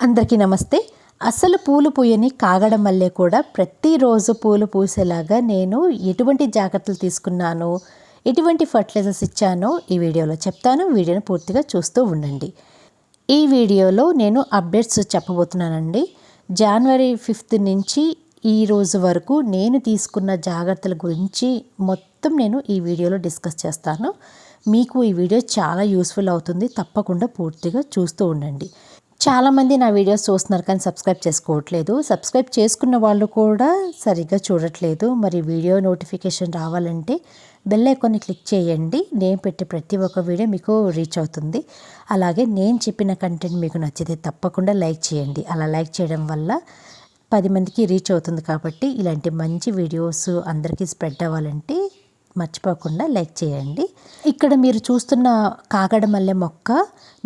అందరికీ నమస్తే. అసలు పూలు పూయని కాగడ మల్లె కూడా ప్రతిరోజు పూలు పూసేలాగా నేను ఎటువంటి జాగ్రత్తలు తీసుకున్నాను ఎటువంటి ఫర్టిలైజర్స్ ఇచ్చానో ఈ వీడియోలో చెప్తాను. వీడియోని పూర్తిగా చూస్తూ ఉండండి. ఈ వీడియోలో నేను అప్డేట్స్ చెప్పబోతున్నానండి. జనవరి ఫిఫ్త్ నుంచి ఈ రోజు వరకు నేను తీసుకున్న జాగ్రత్తల గురించి మొత్తం నేను ఈ వీడియోలో డిస్కస్ చేస్తాను. మీకు ఈ వీడియో చాలా యూస్ఫుల్ అవుతుంది. తప్పకుండా పూర్తిగా చూస్తూ ఉండండి. చాలామంది నా వీడియోస్ చూస్తున్నారు కానీ సబ్స్క్రైబ్ చేసుకోవట్లేదు. సబ్స్క్రైబ్ చేసుకున్న వాళ్ళు కూడా సరిగ్గా చూడట్లేదు. మరి వీడియో నోటిఫికేషన్ రావాలంటే బెల్ ఐకాన్ని క్లిక్ చేయండి. నేను పెట్టే ప్రతి ఒక్క వీడియో మీకు రీచ్ అవుతుంది. అలాగే నేను చెప్పిన కంటెంట్ మీకు నచ్చితే తప్పకుండా లైక్ చేయండి. అలా లైక్ చేయడం వల్ల పది మందికి రీచ్ అవుతుంది కాబట్టి ఇలాంటి మంచి వీడియోస్ అందరికీ స్ప్రెడ్ అవ్వాలంటే మర్చిపోకుండా లైక్ చేయండి. ఇక్కడ మీరు చూస్తున్న కాగడ మల్లె మొక్క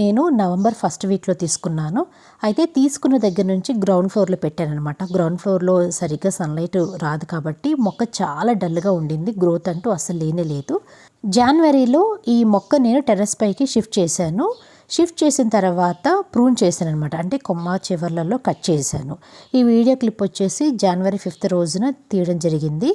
నేను నవంబర్ ఫస్ట్ వీక్లో తీసుకున్నాను. అయితే తీసుకున్న దగ్గర నుంచి గ్రౌండ్ ఫ్లోర్లో పెట్టాను అనమాట గ్రౌండ్ ఫ్లోర్లో సరిగ్గా సన్లైట్ రాదు కాబట్టి మొక్క చాలా డల్గా ఉండింది. గ్రోత్ అంటూ అసలు లేనే లేదు. జనవరిలో ఈ మొక్క నేను టెర్రస్ పైకి షిఫ్ట్ చేశాను. షిఫ్ట్ చేసిన తర్వాత ప్రూన్ చేశాను అనమాట అంటే కొమ్మ చివర్లలో కట్ చేశాను. ఈ వీడియో క్లిప్ వచ్చేసి జనవరి ఫిఫ్త్ రోజున తీయడం జరిగింది.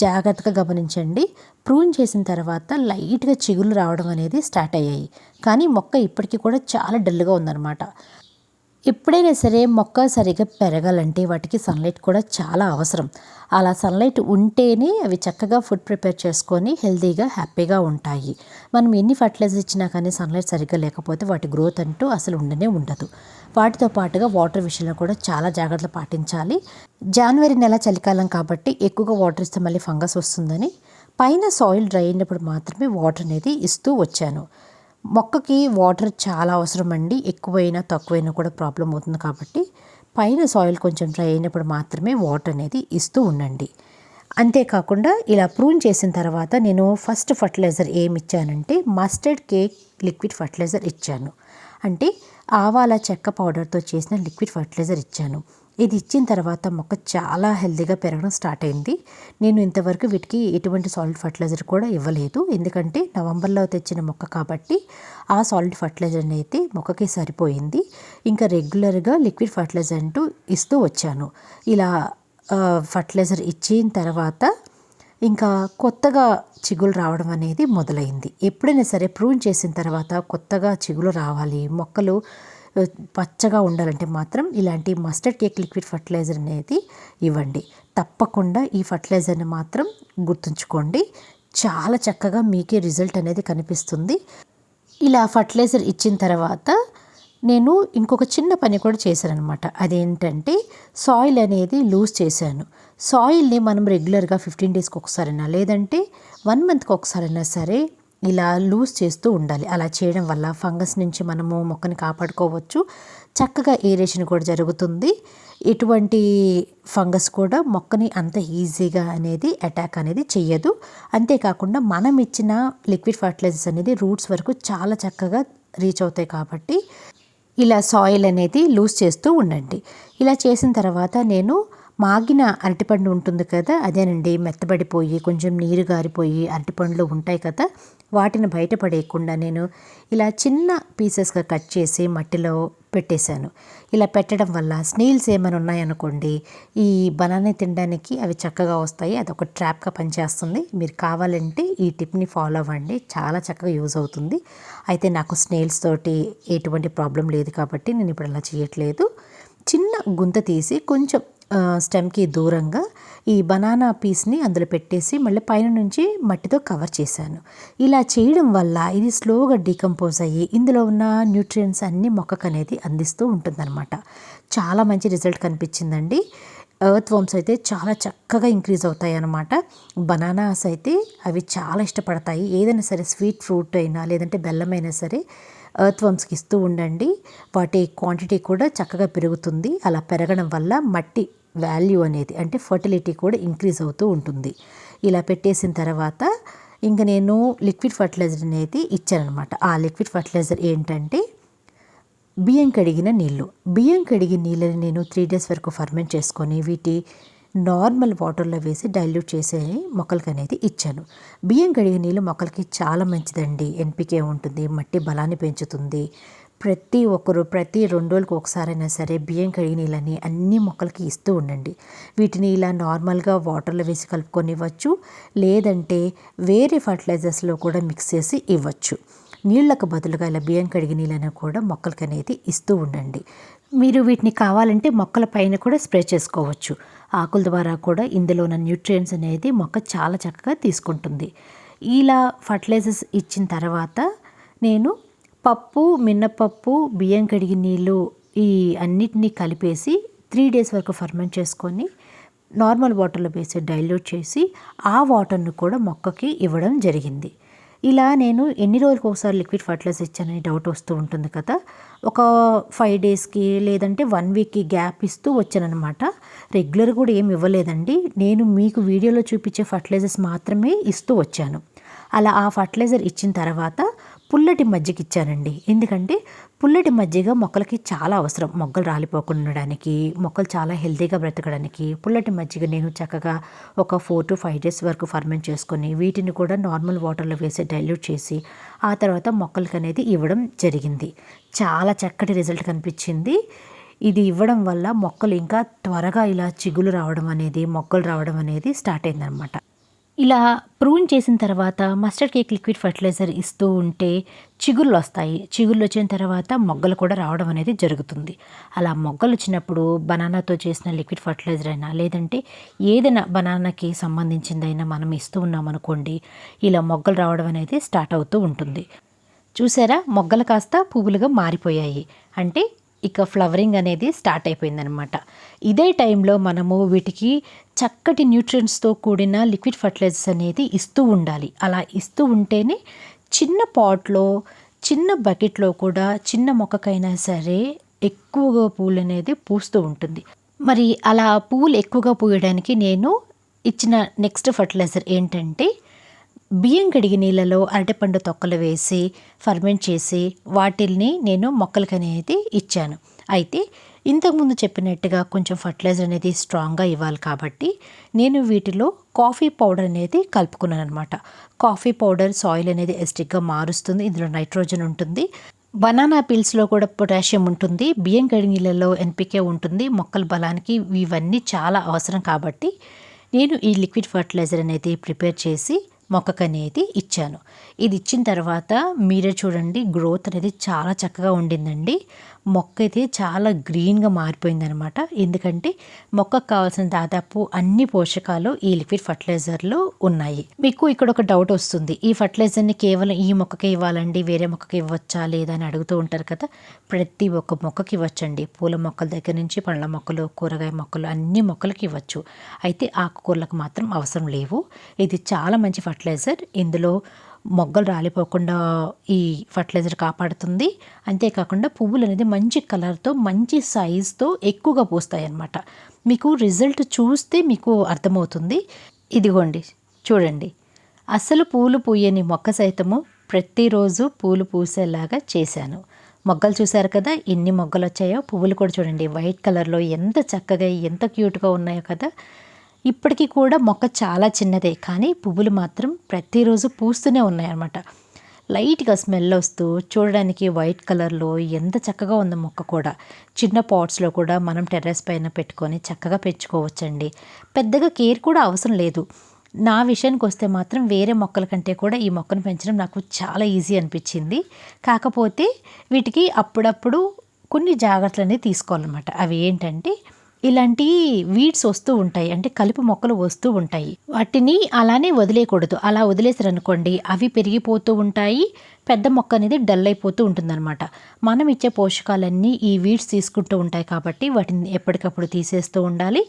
జాగ్రత్తగా గమనించండి. ప్రూన్ చేసిన తర్వాత లైట్గా చిగులు రావడం అనేది స్టార్ట్ అయ్యాయి. కానీ మొక్క ఇప్పటికీ కూడా చాలా డల్గా ఉందన్నమాట. ఎప్పుడైనా సరే మొక్క సరిగా పెరగాలంటే వాటికి సన్లైట్ కూడా చాలా అవసరం. అలా సన్లైట్ ఉంటేనే అవి చక్కగా ఫుడ్ ప్రిపేర్ చేసుకొని హెల్తీగా హ్యాపీగా ఉంటాయి. మనం ఎన్ని ఫర్టిలైజర్ ఇచ్చినా కానీ సన్లైట్ సరిగ్గా లేకపోతే వాటి గ్రోత్ అంటూ అసలు ఉండనే ఉండదు. వాటితో పాటుగా వాటర్ విషయంలో కూడా చాలా జాగ్రత్తలు పాటించాలి. జనవరి నెల చలికాలం కాబట్టి ఎక్కువగా వాటర్ ఇస్తే మళ్ళీ ఫంగస్ వస్తుందని. పైన సాయిల్ డ్రై అయినప్పుడు మాత్రమే వాటర్ అనేది ఇస్తూ వచ్చాను. మొక్కకి వాటర్ చాలా అవసరం అండి ఎక్కువైనా తక్కువైనా కూడా ప్రాబ్లం అవుతుంది కాబట్టి పైన సాయిల్ కొంచెం డ్రై అయినప్పుడు మాత్రమే వాటర్ అనేది ఇస్తూ ఉండండి. అంతేకాకుండా ఇలా ప్రూన్ చేసిన తర్వాత నేను ఫస్ట్ ఫర్టిలైజర్ ఏమి ఇచ్చానంటే మస్టర్డ్ కేక్ లిక్విడ్ ఫర్టిలైజర్ ఇచ్చాను. అంటే ఆవాల చెక్క పౌడర్తో చేసిన లిక్విడ్ ఫర్టిలైజర్ ఇచ్చాను. ఇది ఇచ్చిన తర్వాత మొక్క చాలా హెల్తీగా పెరగడం స్టార్ట్ అయింది. నేను ఇంతవరకు వీటికి ఎటువంటి సాలిడ్ ఫర్టిలైజర్ కూడా ఇవ్వలేదు. ఎందుకంటే నవంబర్లో తెచ్చిన మొక్క కాబట్టి ఆ సాలిడ్ ఫర్టిలైజర్ అయితే మొక్కకి సరిపోయింది. ఇంకా రెగ్యులర్గా లిక్విడ్ ఫర్టిలైజర్ అంటూ ఇస్తూ వచ్చాను. ఇలా ఫర్టిలైజర్ ఇచ్చిన తర్వాత ఇంకా కొత్తగా చిగులు రావడం అనేది మొదలైంది. ఎప్పుడైనా సరే ప్రూన్ చేసిన తర్వాత కొత్తగా చిగులు రావాలి. మొక్కలు పచ్చగా ఉండాలంటే మాత్రం ఇలాంటి మస్టర్డ్ కేక్ లిక్విడ్ ఫర్టిలైజర్ అనేది ఇవ్వండి. తప్పకుండా ఈ ఫర్టిలైజర్ని మాత్రం గుర్తుంచుకోండి. చాలా చక్కగా మీకే రిజల్ట్ అనేది కనిపిస్తుంది. ఇలా ఫర్టిలైజర్ ఇచ్చిన తర్వాత నేను ఇంకొక చిన్న పని కూడా చేశానమాట అదేంటంటే సాయిల్ అనేది లూజ్ చేశాను. సాయిల్ని మనం రెగ్యులర్గా ఫిఫ్టీన్ డేస్కి ఒకసారైనా లేదంటే వన్ మంత్కి ఒకసారైనా సరే ఇలా లూజ్ చేస్తూ ఉండాలి. అలా చేయడం వల్ల ఫంగస్ నుంచి మనము మొక్కని కాపాడుకోవచ్చు. చక్కగా ఏరేషన్ కూడా జరుగుతుంది. ఎటువంటి ఫంగస్ కూడా మొక్కని అంత ఈజీగా అనేది అటాక్ అనేది చెయ్యదు. అంతేకాకుండా మనం ఇచ్చిన లిక్విడ్ ఫర్టిలైజర్స్ అనేది రూట్స్ వరకు చాలా చక్కగా రీచ్ అవుతాయి కాబట్టి ఇలా సాయిల్ అనేది లూజ్ చేస్తూ ఉండండి. ఇలా చేసిన తర్వాత నేను మాగిన అరటిపండు ఉంటుంది కదా అదేనండి మెత్తబడిపోయి కొంచెం నీరు గారిపోయి అరటిపండ్లు ఉంటాయి కదా వాటిని బయటపడేయకుండా నేను ఇలా చిన్న పీసెస్గా కట్ చేసి మట్టిలో పెట్టేశాను. ఇలా పెట్టడం వల్ల స్నేల్స్ ఏమైనా ఉన్నాయనుకోండి ఈ బనానా తినడానికి అవి చక్కగా వస్తాయి. అది ఒక ట్రాప్గా పనిచేస్తుంది. మీరు కావాలంటే ఈ టిప్ని ఫాలో అవ్వండి. చాలా చక్కగా యూజ్ అవుతుంది. అయితే నాకు స్నేల్స్ తోటి ఎటువంటి ప్రాబ్లం లేదు కాబట్టి నేను ఇప్పుడు అలా చేయట్లేదు. చిన్న గుంత తీసి కొంచెం స్టెమ్కి దూరంగా ఈ బనానా పీస్ని అందులో పెట్టేసి మళ్ళీ పైన నుంచి మట్టితో కవర్ చేశాను. ఇలా చేయడం వల్ల ఇది స్లోగా డీకంపోజ్ అయ్యి ఇందులో ఉన్న న్యూట్రియంట్స్ అన్నీ మొక్కకు అనేది అందిస్తూ ఉంటుందన్నమాట. చాలా మంచి రిజల్ట్ కనిపించిందండి. ఎర్త్ వామ్స్ అయితే చాలా చక్కగా ఇంక్రీజ్ అవుతాయి అన్నమాట బనానాస్ అయితే అవి చాలా ఇష్టపడతాయి. ఏదైనా సరే స్వీట్ ఫ్రూట్ అయినా లేదంటే బెల్లం అయినా సరే ఎర్త్ వామ్స్కి ఇస్తూ ఉండండి. వాటి క్వాంటిటీ కూడా చక్కగా పెరుగుతుంది. అలా పెరగడం వల్ల మట్టి వాల్యూ అనేది అంటే ఫర్టిలిటీ కూడా ఇంక్రీజ్ అవుతూ ఉంటుంది. ఇలా పెట్టేసిన తర్వాత ఇంకా నేను లిక్విడ్ ఫర్టిలైజర్ అనేది ఇచ్చానమాట ఆ లిక్విడ్ ఫర్టిలైజర్ ఏంటంటే బియ్యం కడిగిన నీళ్ళు. బియ్యం కడిగిన నీళ్ళని నేను త్రీ డేస్ వరకు ఫర్మెంట్ చేసుకొని వీటి నార్మల్ వాటర్లో వేసి డైల్యూట్ చేసే మొక్కలకి అనేది ఇచ్చాను. బియ్యం కడిగిన నీళ్ళు మొక్కలకి చాలా మంచిదండి. ఎన్పికే ఉంటుంది మట్టి బలాన్ని పెంచుతుంది ప్రతి ఒక్కరు ప్రతి రెండు రోజులకు ఒకసారైనా సరే బియ్యం కడిగి నీళ్ళని అన్ని మొక్కలకి ఇస్తూ ఉండండి. వీటిని ఇలా నార్మల్గా వాటర్లో వేసి కలుపుకొని ఇవ్వచ్చు లేదంటే వేరే ఫర్టిలైజర్స్లో కూడా మిక్స్ చేసి ఇవ్వచ్చు. నీళ్ళకు బదులుగా ఇలా బియ్యం కడిగి నీళ్ళని కూడా మొక్కలకి అనేది ఇస్తూ ఉండండి. మీరు వీటిని కావాలంటే మొక్కల పైన కూడా స్ప్రే చేసుకోవచ్చు. ఆకుల ద్వారా కూడా ఇందులో ఉన్న న్యూట్రియంట్స్ అనేది మొక్క చాలా చక్కగా తీసుకుంటుంది. ఇలా ఫర్టిలైజర్స్ ఇచ్చిన తర్వాత నేను పప్పు మినపప్పు బియ్యం కడిగి నీళ్ళు ఈ అన్నిటినీ కలిపేసి త్రీ డేస్ వరకు ఫర్మెంట్ చేసుకొని నార్మల్ వాటర్లో వేసి డైల్యూట్ చేసి ఆ వాటర్ను కూడా మొక్కకి ఇవ్వడం జరిగింది. ఇలా నేను ఎన్ని రోజులకు ఒకసారి లిక్విడ్ ఫర్టిలైజర్ ఇచ్చానని డౌట్ వస్తూ ఉంటుంది కదా. ఒక ఫైవ్ డేస్కి లేదంటే వన్ వీక్కి గ్యాప్ ఇస్తూ వచ్చానమాట రెగ్యులర్ కూడా ఏమి ఇవ్వలేదండి. నేను మీకు వీడియోలో చూపించే ఫర్టిలైజర్స్ మాత్రమే ఇస్తూ వచ్చాను. అలా ఆ ఫర్టిలైజర్ ఇచ్చిన తర్వాత పుల్లటి మజ్జిగ ఇచ్చానండి. ఎందుకంటే పుల్లటి మజ్జిగ మొక్కలకి చాలా అవసరం. మొక్కలు రాలిపోకుండా ఉండడానికి మొక్కలు చాలా హెల్తీగా బ్రతకడానికి పుల్లటి మజ్జిగ నేను చక్కగా ఒక ఫోర్ టు ఫైవ్ డేస్ వరకు ఫర్మెంట్ చేసుకొని వీటిని కూడా నార్మల్ వాటర్లో వేసి డైల్యూట్ చేసి ఆ తర్వాత మొక్కలకి అనేది ఇవ్వడం జరిగింది. చాలా చక్కటి రిజల్ట్ కనిపించింది. ఇది ఇవ్వడం వల్ల మొక్కలు ఇంకా త్వరగా ఇలా చిగులు రావడం అనేది మొక్కలు రావడం అనేది స్టార్ట్ అయిందనమాట. ఇలా ప్రూన్ చేసిన తర్వాత మస్టర్డ్ కేక్ లిక్విడ్ ఫర్టిలైజర్ ఇస్తూ ఉంటే చిగుళ్ళు వస్తాయి. చిగుళ్ళు వచ్చిన తర్వాత మొగ్గలు కూడా రావడం అనేది జరుగుతుంది. అలా మొగ్గలు వచ్చినప్పుడు బనానాతో చేసిన లిక్విడ్ ఫర్టిలైజర్ అయినా లేదంటే ఏదైనా బనానాకి సంబంధించిందైనా మనం ఇస్తూ ఉన్నామనుకోండి ఇలా మొగ్గలు రావడం అనేది స్టార్ట్ అవుతూ ఉంటుంది. చూసారా? మొగ్గలు కాస్త పువ్వులుగా మారిపోయాయి. అంటే ఇక ఫ్లవరింగ్ అనేది స్టార్ట్ అయిపోయిందనమాట ఇదే టైంలో మనము వీటికి చక్కటి న్యూట్రియన్స్తో కూడిన లిక్విడ్ ఫర్టిలైజర్స్ అనేది ఇస్తూ ఉండాలి. అలా ఇస్తూ ఉంటేనే చిన్న పాట్లో చిన్న బకెట్లో కూడా చిన్న మొక్కకైనా సరే ఎక్కువగా పూలు అనేది పూస్తూ ఉంటుంది. మరి అలా పూలు ఎక్కువగా పూయడానికి నేను ఇచ్చిన నెక్స్ట్ ఫర్టిలైజర్ ఏంటంటే బియ్యం కడిగి నీళ్ళలో అరటిపండు తొక్కలు వేసి ఫర్మెంట్ చేసి వాటిల్ని నేను మొక్కలకి అనేది ఇచ్చాను. అయితే ఇంతకుముందు చెప్పినట్టుగా కొంచెం ఫర్టిలైజర్ అనేది స్ట్రాంగ్గా ఇవ్వాలి కాబట్టి నేను వీటిలో కాఫీ పౌడర్ అనేది కలుపుకున్నాను అనమాట కాఫీ పౌడర్ సాయిల్ అనేది ఎస్టిక్గా మారుస్తుంది. ఇందులో నైట్రోజన్ ఉంటుంది. బనానా పిల్స్లో కూడా పొటాషియం ఉంటుంది. బియ్యం కడిగి నీళ్ళలో ఎన్పికే ఉంటుంది. మొక్కల బలానికి ఇవన్నీ చాలా అవసరం కాబట్టి నేను ఈ లిక్విడ్ ఫర్టిలైజర్ అనేది ప్రిపేర్ చేసి మొక్కకు అనేది ఇచ్చాను. ఇది ఇచ్చిన తర్వాత మీరే చూడండి గ్రోత్ అనేది చాలా చక్కగా ఉండిందండి. మొక్క అయితే చాలా గ్రీన్గా మారిపోయిందనమాట ఎందుకంటే మొక్కకు కావాల్సిన దాదాపు అన్ని పోషకాలు ఈ లిక్విడ్ ఫర్టిలైజర్లో ఉన్నాయి. మీకు ఇక్కడ ఒక డౌట్ వస్తుంది. ఈ ఫర్టిలైజర్ని కేవలం ఈ మొక్కకి ఇవ్వాలండి? వేరే మొక్కకి ఇవ్వచ్చా? లేదా అని అడుగుతూ ఉంటారు కదా. ప్రతి ఒక్క మొక్కకి ఇవ్వచ్చండి. పూల మొక్కల దగ్గర నుంచి పండ్ల మొక్కలు కూరగాయ మొక్కలు అన్ని మొక్కలకి ఇవ్వచ్చు. అయితే ఆకుకూరలకు మాత్రం అవసరం లేవు. ఇది చాలా మంచి ఫర్టిలైజర్. ఇందులో మొగ్గలు రాలిపోకుండా ఈ ఫర్టిలైజర్ కాపాడుతుంది. అంతేకాకుండా పువ్వులు అనేది మంచి కలర్తో మంచి సైజుతో ఎక్కువగా పూస్తాయి అన్నమాట మీకు రిజల్ట్ చూస్తే మీకు అర్థమవుతుంది. ఇదిగోండి చూడండి. అసలు పూలు పూయని మొక్క సైతము ప్రతిరోజు పూలు పూసేలాగా చేశాను. మొగ్గలు చూశారు కదా ఎన్ని మొగ్గలు వచ్చాయో పువ్వులు కూడా చూడండి వైట్ కలర్లో ఎంత చక్కగా ఎంత క్యూట్గా ఉన్నాయో కదా. ఇప్పటికీ కూడా మొక్క చాలా చిన్నదే కానీ పువ్వులు మాత్రం ప్రతిరోజు పూస్తూనే ఉన్నాయన్నమాట. లైట్గా స్మెల్ వస్తూ చూడడానికి వైట్ కలర్లో ఎంత చక్కగా ఉంది మొక్క కూడా. చిన్న పాట్స్లో కూడా మనం టెర్రస్ పైన పెట్టుకొని చక్కగా పెంచుకోవచ్చండి. పెద్దగా కేర్ కూడా అవసరం లేదు. నా విషయానికి వస్తే మాత్రం వేరే మొక్కల కంటే కూడా ఈ మొక్కను పెంచడం నాకు చాలా ఈజీ అనిపించింది. కాకపోతే వీటికి అప్పుడప్పుడు కొన్ని జాగ్రత్తలు అనేవి తీసుకోవాలన్నమాట. అవి ఏంటంటే ఇలాంటి వీడ్స్ వస్తూ ఉంటాయి. అంటే కలుపు మొక్కలు వస్తూ ఉంటాయి. వాటిని అలానే వదిలేయకూడదు. అలా వదిలేసారనుకోండి అవి పెరిగిపోతూ ఉంటాయి. పెద్ద మొక్క అనేది డల్ అయిపోతూ ఉంటుందన్నమాట. మనం ఇచ్చే పోషకాలన్నీ ఈ వీడ్స్ తీసుకుంటూ ఉంటాయి కాబట్టి వాటిని ఎప్పటికప్పుడు తీసేస్తూ ఉండాలి.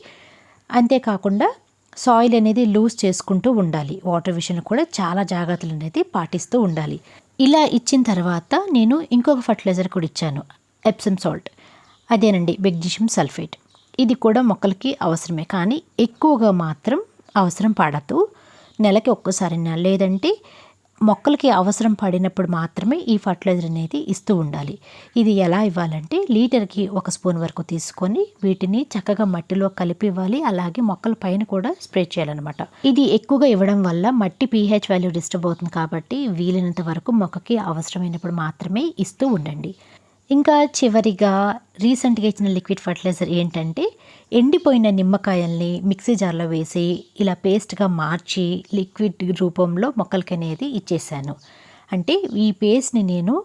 అంతేకాకుండా సాయిల్ అనేది లూజ్ చేసుకుంటూ ఉండాలి. వాటర్ విషయంలో కూడా చాలా జాగ్రత్తలు అనేది పాటిస్తూ ఉండాలి. ఇలా ఇచ్చిన తర్వాత నేను ఇంకొక ఫర్టిలైజర్ కూడా ఇచ్చాను. ఎప్సమ్ సాల్ట్ అదేనండి బెగ్జిషియం సల్ఫేట్. ఇది కూడా మొక్కలకి అవసరమే. కానీ ఎక్కువగా మాత్రం అవసరం పడదు. నెలకి ఒక్కసారైనా లేదంటే మొక్కలకి అవసరం పడినప్పుడు మాత్రమే ఈ ఫర్టిలైజర్ అనేది ఇస్తూ ఉండాలి. ఇది ఎలా ఇవ్వాలంటే లీటర్కి ఒక స్పూన్ వరకు తీసుకొని వీటిని చక్కగా మట్టిలో కలిపి ఇవ్వాలి. అలాగే మొక్కల పైన కూడా స్ప్రే చేయాలన్నమాట. ఇది ఎక్కువగా ఇవ్వడం వల్ల మట్టి పీహెచ్ వాల్యూ డిస్టర్బ్ అవుతుంది కాబట్టి వీలైనంత వరకు మొక్కకి అవసరమైనప్పుడు మాత్రమే ఇస్తూ ఉండండి. ఇంకా చివరిగా రీసెంట్గా ఇచ్చిన లిక్విడ్ ఫర్టిలైజర్ ఏంటంటే ఎండిపోయిన నిమ్మకాయల్ని మిక్సీ జార్లో వేసి ఇలా పేస్ట్గా మార్చి లిక్విడ్ రూపంలో మొక్కలకి అనేది ఇచ్చేసాను. అంటే ఈ పేస్ట్ని నేను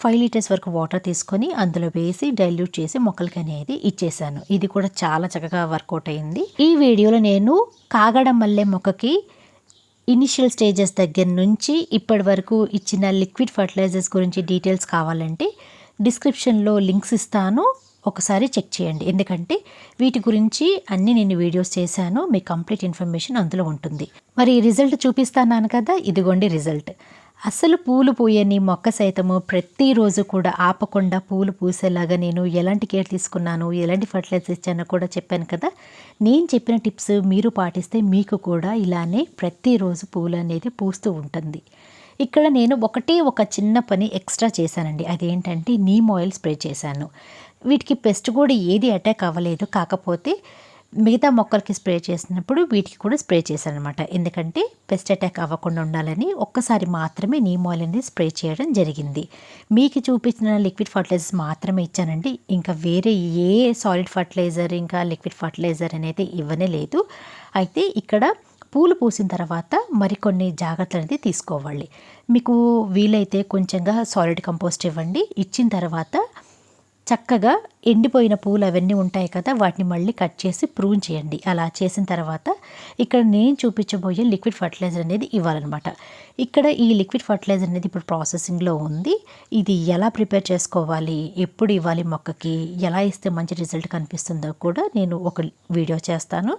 ఫైవ్ లీటర్స్ వరకు వాటర్ తీసుకొని అందులో వేసి డైల్యూట్ చేసి మొక్కలకి అనేది ఇచ్చేసాను. ఇది కూడా చాలా చక్కగా వర్కౌట్ అయింది. ఈ వీడియోలో నేను కాగడం మల్లె మొక్కకి ఇనిషియల్ స్టేజెస్ దగ్గర నుంచి ఇప్పటి వరకు ఇచ్చిన లిక్విడ్ ఫర్టిలైజర్స్ గురించి డీటెయిల్స్ కావాలంటే డిస్క్రిప్షన్లో లింక్స్ ఇస్తాను. ఒకసారి చెక్ చేయండి. ఎందుకంటే వీటి గురించి అన్ని నేను వీడియోస్ చేశాను. మీ కంప్లీట్ ఇన్ఫర్మేషన్ అందులో ఉంటుంది. మరి రిజల్ట్ చూపిస్తాను కదా? ఇదిగోండి రిజల్ట్. అసలు పూలు పూయని మొక్క సైతము ప్రతిరోజు కూడా ఆపకుండా పూలు పూసేలాగా నేను ఎలాంటి కేర్ తీసుకున్నాను? ఎలాంటి ఫర్టిలైజర్ ఇచ్చానో కూడా చెప్పాను కదా? నేను చెప్పిన టిప్స్ మీరు పాటిస్తే మీకు కూడా ఇలానే ప్రతిరోజు పూలు అనేది పూస్తూ ఉంటుంది. ఇక్కడ నేను ఒకటి ఒక చిన్న పని ఎక్స్ట్రా చేశానండి. అదేంటంటే నీమ్ ఆయిల్ స్ప్రే చేశాను. వీటికి పెస్ట్ కూడా ఏది అటాక్ అవ్వలేదు. కాకపోతే మిగతా మొక్కలకి స్ప్రే చేసినప్పుడు వీటికి కూడా స్ప్రే చేశాను అనమాట ఎందుకంటే పెస్ట్ అటాక్ అవ్వకుండా ఉండాలని ఒక్కసారి మాత్రమే నీమ్ ఆయిల్ అనేది స్ప్రే చేయడం జరిగింది. మీకు చూపించిన లిక్విడ్ ఫర్టిలైజర్స్ మాత్రమే ఇచ్చానండి. ఇంకా వేరే ఏ సాలిడ్ ఫర్టిలైజర్ ఇంకా లిక్విడ్ ఫర్టిలైజర్ అనేది ఇవ్వనే లేదు. అయితే ఇక్కడ పూలు పూసిన తర్వాత మరికొన్ని జాగ్రత్తలు అనేది తీసుకోవాలి. మీకు వీలైతే కొంచెంగా సాలిడ్ కంపోస్ట్ ఇవ్వండి. ఇచ్చిన తర్వాత చక్కగా ఎండిపోయిన పూలు అవన్నీ ఉంటాయి కదా వాటిని మళ్ళీ కట్ చేసి ప్రూన్ చేయండి. అలా చేసిన తర్వాత ఇక్కడ నేను చూపించబోయే లిక్విడ్ ఫర్టిలైజర్ అనేది ఇవ్వాలన్నమాట. ఇక్కడ ఈ లిక్విడ్ ఫర్టిలైజర్ అనేది ఇప్పుడు ప్రాసెసింగ్లో ఉంది. ఇది ఎలా ప్రిపేర్ చేసుకోవాలి ఎప్పుడు ఇవ్వాలి మొక్కకి ఎలా ఇస్తే మంచి రిజల్ట్ కనిపిస్తుందో కూడా నేను ఒక వీడియో చేస్తాను.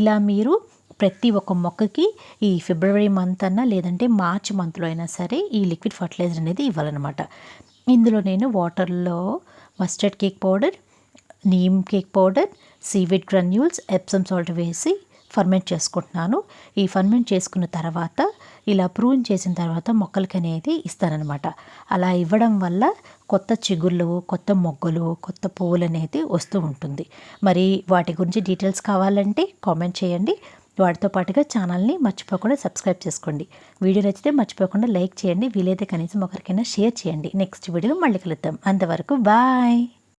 ఇలా మీరు ప్రతి ఒక్క మొక్కకి ఈ ఫిబ్రవరి మంత్ అన్నా లేదంటే మార్చ్ మంత్లో అయినా సరే ఈ లిక్విడ్ ఫర్టిలైజర్ అనేది ఇవ్వాలన్నమాట. ఇందులో నేను వాటర్లో mustard cake powder neem cake powder seaweed granules Epsom salt వేసి ఫర్మెంట్ చేసుకుంటున్నాను. ఈ ఫర్మెంట్ చేసుకున్న తర్వాత ఇలా ప్రూన్ చేసిన తర్వాత మొక్కలకి అనేది ఇస్తానన్నమాట. అలా ఇవ్వడం వల్ల కొత్త చిగుళ్ళు కొత్త మొగ్గలు కొత్త పువ్వులు అనేది వస్తూ ఉంటుంది. మరి వాటి గురించి డీటెయిల్స్ కావాలంటే కామెంట్ చేయండి. వాటితో పాటుగా ఛానల్ని మర్చిపోకుండా సబ్స్క్రైబ్ చేసుకోండి. వీడియో నచ్చితే మర్చిపోకుండా లైక్ చేయండి. వీలైతే కనీసం ఒకరికైనా షేర్ చేయండి. నెక్స్ట్ వీడియోలో మళ్ళీ కలుద్దాం. అంతవరకు బాయ్!